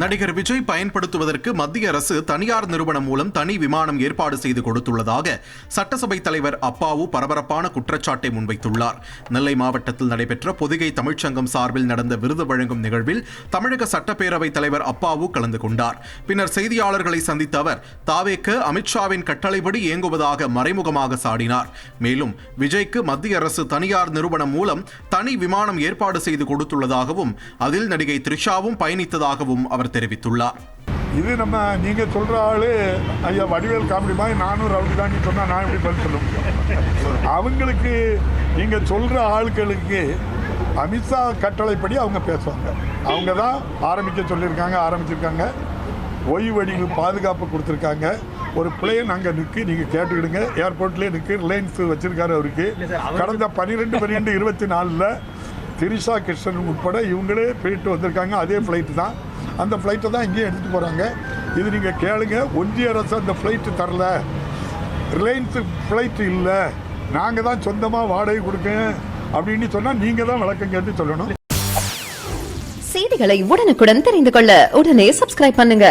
நடிகர் விஜய் பயன்படுத்துவதற்கு மத்திய அரசு தனியார் நிறுவனம் மூலம் தனி விமானம் ஏற்பாடு செய்து கொடுத்துள்ளதாக சட்டசபை தலைவர் அப்பாவு பரபரப்பான குற்றச்சாட்டை முன்வைத்துள்ளார். நெல்லை மாவட்டத்தில் நடைபெற்ற பொதிகை தமிழ்ச்சங்கம் சார்பில் நடந்த விருது வழங்கும் நிகழ்வில் தமிழக சட்டப்பேரவைத் தலைவர் அப்பாவு கலந்து கொண்டார். பின்னர் செய்தியாளர்களை சந்தித்த அவர் தாவேக்கு அமித்ஷாவின் கட்டளைப்படி இயங்குவதாக மறைமுகமாக சாடினார். மேலும் விஜய்க்கு மத்திய அரசு தனியார் நிறுவனம் மூலம் தனி விமானம் ஏற்பாடு செய்து கொடுத்துள்ளதாகவும் அதில் நடிகை த்ரிஷாவும் பயணித்ததாகவும் அவர் தெரிவித்துள்ளார். இது நம்ம நீங்க சொல்ற ஆளு ஐயா வடிவேல் காமெடி மாதிரி நானும் ரவுடி தான் சொன்னா நான் எப்படி பதில் சொல்ல முடியும்? அவங்களுக்கு நீங்க சொல்ற ஆட்களுக்கு அமித்ஷா கட்டளைப்படி அவங்க பேசுவாங்க. அவங்க தான் ஆரம்பிக்க சொல்லியிருக்காங்க ஆரம்பிச்சிருக்காங்க. ஓய்வடிவு பாதுகாப்பு கொடுத்துருக்காங்க. ஒரு பிளேன் அங்கே நிற்கு நீங்கள் கேட்டுக்கிடுங்க. ஏர்போர்ட்லேயே நிற்கு ரிலையன்ஸ் வச்சிருக்காரு அவருக்கு. கடந்த பன்னிரெண்டு பன்னிரெண்டு இருபத்தி நாலில் திரிஷா கிருஷ்ணன் உட்பட இவங்களே போயிட்டு வந்திருக்காங்க. அதே ஃப்ளைட்டு தான். அந்த ஃப்ளைட்டை தான் இங்கேயும் எடுத்துகிட்டு போகிறாங்க இது நீங்கள் கேளுங்க ஒன்றிய அரசு அந்த ஃப்ளைட்டு தரல. ரிலையன்ஸு ஃப்ளைட்டு இல்லை. நாங்கள் தான் சொந்தமாக வாடகை கொடுக்கேன் அப்படின்னு சொன்னால் நீங்கள் தான் விளக்கம் கேட்டு சொல்லணும். செய்திகளை உடனுக்குடன் தெரிந்து கொள்ள உடனே சப்ஸ்கிரைப் பண்ணுங்க.